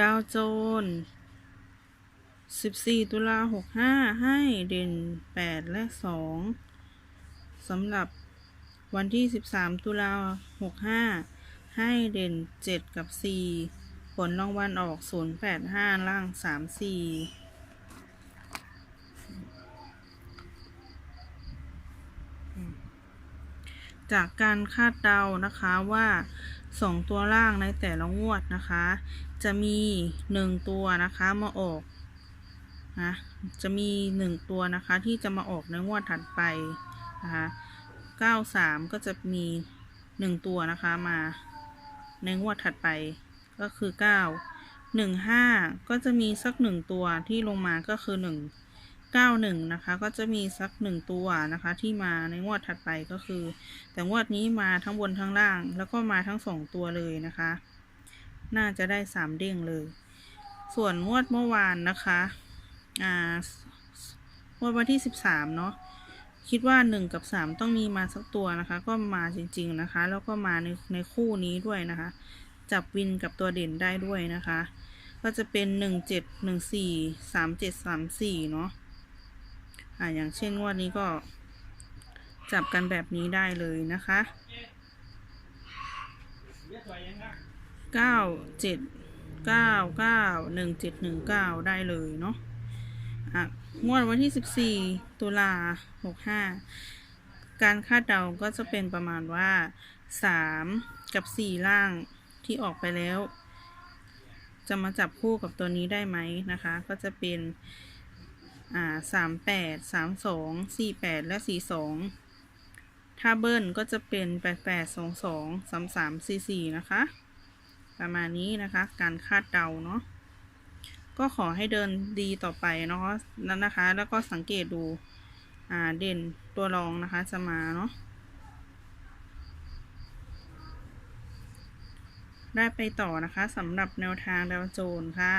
ดาวโจนส์14 ตุลา 65 ให้เด่น 8 และ 2สำหรับวันที่ 13 ตุลา 65 ให้เด่น 7 กับ 4 ผลรางวัลออก 085 ล่าง 34 จากการคาดเดานะคะว่าสองตัวล่างในแต่ละงวดนะคะ จะมีหนึ่งตัวนะคะมาออกนะจะมีหนึ่งตัวนะคะที่จะมาออกในงวดถัดไปนะคะเก้าสามก็จะมีหนึ่งตัวนะคะมาในงวดถัดไปก็คือเก้าหนึ่งห้าก็จะมีสักหนึ่งตัวที่ลงมาก็คือห นึ่งเก้าหนึ่งนะคะ ก็จะมีสักหนึ่งตัวนะคะ ที่มาในงวดถัดไปก็คือ แต่งวดนี้มาทั้งบนทั้งล่าง แล้วก็มาทั้งสองตัวเลยนะคะ น่าจะได้สามเด้งเลย ส่วนงวดเมื่อวานนะคะอ่างวดวันที่สิบสามเนาะคิดว่าหนึ่งกับสามต้องมีมาสักตัวนะคะ ก็มาจริง ๆนะคะ แล้วก็มาในในคู่นี้ด้วยนะคะ จับวินกับตัวเด่นได้ด้วยนะคะ ก็จะเป็นหนึ่งเจ็ดหนึ่งสี่สามเจ็ดสามสี่เนาะ อ่าอย่างเช่นงวดนี้ก็จับกันแบบนี้ได้เลยนะคะเก้าเจ็ดเก้าเก้าหนึ่งเจ็ดหนึ่งเก้าได้เลยเนาะอะงวดวันที่สิบสี่ตุลาหกห้าการคาดเดาก็จะเป็นประมาณว่าสามกับสี่ล่างที่ออกไปแล้ว จะมาจับคู่กับตัวนี้ได้ไหมนะคะ ก็จะเป็น อ่าสามแปดสามสองสี่แปดและสี่สองถ้าเบิ้ลก็จะเป็นแปดแปดสองสองสามสามสี่สี่นะคะ ประมาณนี้นะคะ การคาดเดาเนาะก็ขอให้เดินดีต่อไปเนาะนั่นนะคะ แล้วก็สังเกตดูอ่าเด่นตัวรองนะคะจะมาเนาะได้ไปต่อนะคะสำหรับแนวทางดาวโจนค่ะ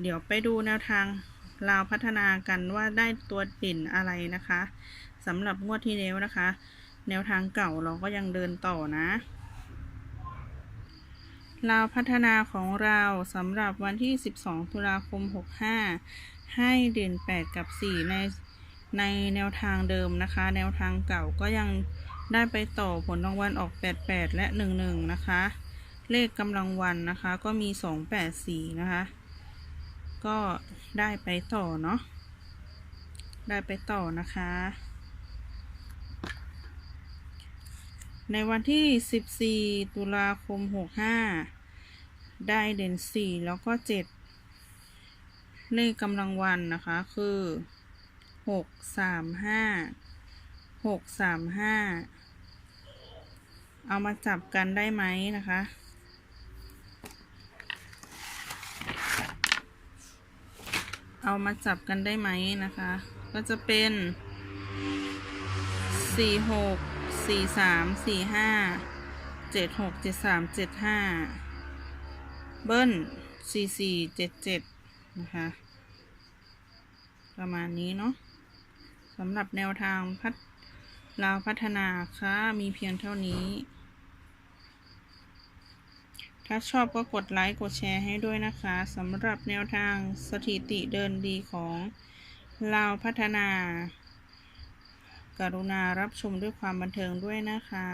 เดี๋ยวไปดูแนวทาง เราพัฒนากันว่าได้ตัวเด่นอะไรนะคะสำหรับงวดที่แล้วนะคะ แนวทางเก่าเราก็ยังเดินต่อนะเราพัฒนาของเราสำหรับวันที่ 12 ตุลาคม 65 ให้เด่น 8 กับ 4 ในในแนวทางเดิมนะคะ แนวทางเก่าก็ยังได้ไปต่อผลรางวัลออก 88 และ 11 นะคะ เลขกำลังวันนะคะ ก็มี 284 นะคะ ก็ได้ไปต่อเนาะได้ไปต่อนะคะ ในวันที่ 14 ตุลาคม 65 ได้เด่น 4 แล้วก็ 7 เลขกำลังวันนะคะคือ 6 3 5 6 3 5 เอามาจับกันได้ไหมนะคะ เอามาจับกันได้ไหมนะคะ ก็จะเป็นสี่หกสี่สามสี่ห้าเจ็ดหกเจ็ดสามเจ็ดห้าเบิ้ลสี่สี่เจ็ดเจ็ดนะคะประมาณนี้เนาะสำหรับแนวทางพัฒลาวพัฒนาค่ะมีเพียงเท่านี้ ถ้าชอบก็กดไลค์กดแชร์ให้ด้วยนะคะสำหรับแนวทางสถิติเดินดีของลาวพัฒนา กรุณารับชมด้วยความบันเทิงด้วยนะคะ